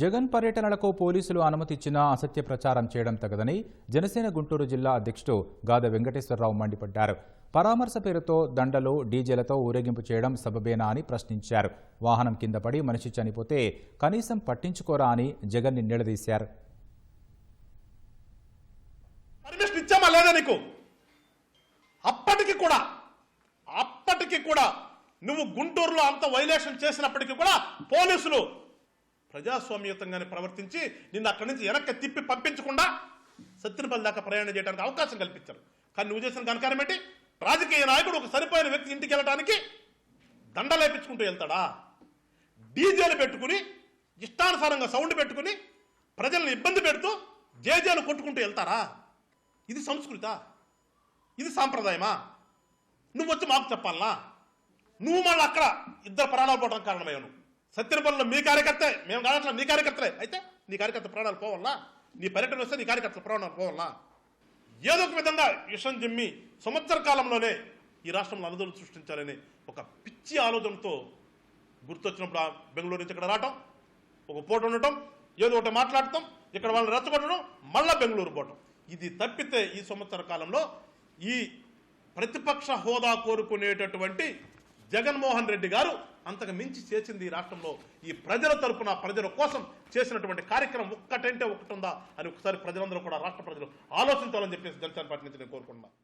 జగన్ పర్యటనలకు పోలీసులు అనుమతిచ్చినా అసత్య ప్రచారం చేయడం తగదని జనసేన గుంటూరు జిల్లా అధ్యక్షుడు గాద వెంకటేశ్వరరావు మండిపడ్డారు. పరామర్శ పేరుతో దండలు డీజేలతో ఊరేగింపు చేయడం సబబేనా అని ప్రశ్నించారు. వాహనం కింద పడి మనిషి చనిపోతే కనీసం పట్టించుకోరా అని జగన్ని నిలదీశారు. నీకు? అప్పటికి కూడా అప్పటికి కూడా నువ్వు గుంటూరులో అంత వైలేషన్ చేసినప్పటికీ కూడా పోలీసులు ప్రజాస్వామ్యతంగానే ప్రవర్తించి నిన్ను అక్కడి నుంచి వెనక్కి తిప్పి పంపించకుండా సత్యనపల్లి దాకా ప్రయాణం చేయడానికి అవకాశం కల్పించారు. కానీ నువ్వు చేసిన కనకారం ఏంటి? రాజకీయ నాయకుడు ఒక సరిపోయిన వ్యక్తి ఇంటికి వెళ్ళడానికి దండలేపించుకుంటూ వెళ్తాడా? డీజేలు పెట్టుకుని ఇష్టానుసారంగా సౌండ్ పెట్టుకుని ప్రజల్ని ఇబ్బంది పెడుతూ జేజేలు కొట్టుకుంటూ వెళ్తారా? ఇది సంస్కృత. ఇది సాంప్రదాయమా? నువ్వు వచ్చి మాకు చెప్పాలనా? నువ్వు మళ్ళీ అక్కడ ఇద్దరు ప్రాణాలు పోవడానికి కారణమయ్యావు నువ్వు సత్యనపల్లిలో మీ కార్యకర్తే మేము కాదట్లా మీ కార్యకర్తలే. అయితే నీ కార్యకర్త ప్రాణాలు పోవాలా నీ పర్యటన వస్తే నీ కార్యకర్తల ప్రాణాలు పోవాలా ఏదో ఒక విధంగా విషం జిమ్మి సంవత్సర కాలంలోనే ఈ రాష్ట్రంలో అనుదలు సృష్టించాలని ఒక పిచ్చి ఆలోచనతో గుర్తొచ్చినప్పుడు బెంగళూరు నుంచి ఇక్కడ రావటం ఒక పూట ఉండటం ఏదో ఒకటి మాట్లాడటం ఇక్కడ వాళ్ళని రెచ్చగొట్టడం మళ్ళా బెంగళూరు పోవటం. ఇది తప్పితే ఈ సంవత్సర కాలంలో ఈ ప్రతిపక్ష హోదా కోరుకునేటటువంటి జగన్మోహన్ రెడ్డి గారు అంతకు మించి చేసింది ఈ రాష్ట్రంలో ఈ ప్రజల తరపున ప్రజల కోసం చేసినటువంటి కార్యక్రమం ఒక్కటంటే ఒకటి ఉందా అని ఒకసారి ప్రజలందరూ కూడా రాష్ట్ర ప్రజలు ఆలోచించాలని చెప్పేసి జనసేన పార్టీ నుంచి నేను కోరుకుంటున్నాను